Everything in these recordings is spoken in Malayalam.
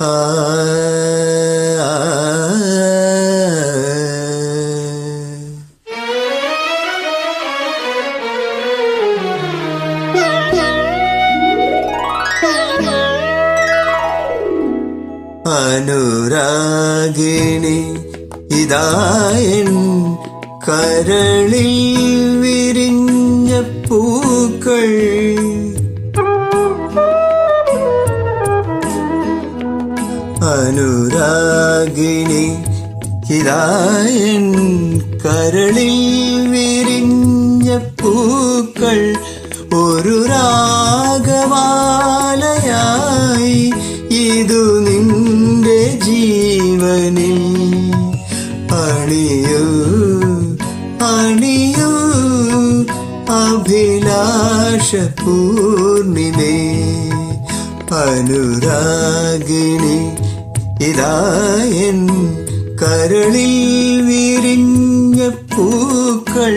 Ah. അനുരാഗിണി. ഇതായൻ കരളിൽ വിരിഞ്ഞ പൂക്കൾ. അനുരാഗിണി ഇതായൻ കരളിൽ വിരിഞ്ഞ പൂക്കൾ. ഒരു രാഗമാലയായി ജീവനിൽ അണിയൂ അണിയൂ അഭിലാഷ പൂർണിമേ അനുരാഗിണി ഇതായൻ കരളിൽ വിരിഞ്ഞ പൂക്കൾ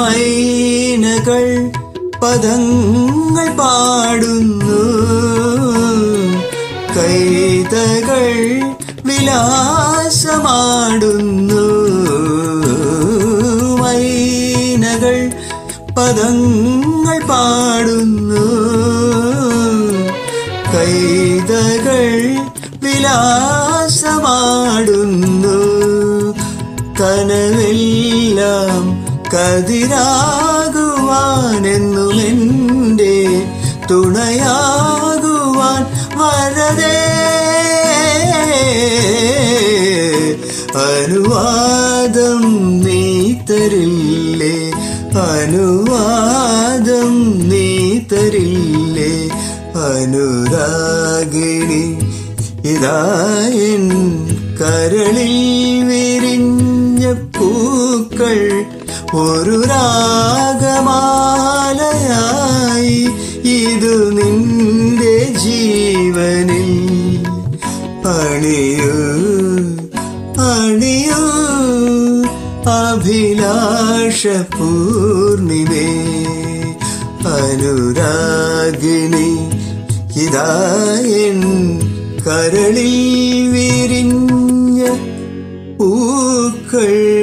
മൈനകൾ പദങ്ങൾ പാടുന്നു. കൈതകൾ വിലാസമാടുന്നു. മൈനകൾ പദങ്ങൾ പാടുന്നു. കൈതകൾ വിലാസമാടുന്നു. കനവെല്ലാം കതിരാകുവാനെന്നും എന്റെ തുണയാകുവാൻ വരതേ അനുവാദം നീ തരില്ലേ? അനുവാദം നീ തരില്ലേ? അനുരാഗിണി ഇതായൻ കരളിൽ വിരിഞ്ഞ പൂക്കൾ ഒരു രാഗമാലയായി. ഇതു നിന്റെ ജീവനിൽ പണിയൂ പണിയൂ. അഭിലാഷ പൂർണിമേ അനുരാഗിണി ഇതായൻ കരളിൽ വിരിഞ്ഞ பூக்கள்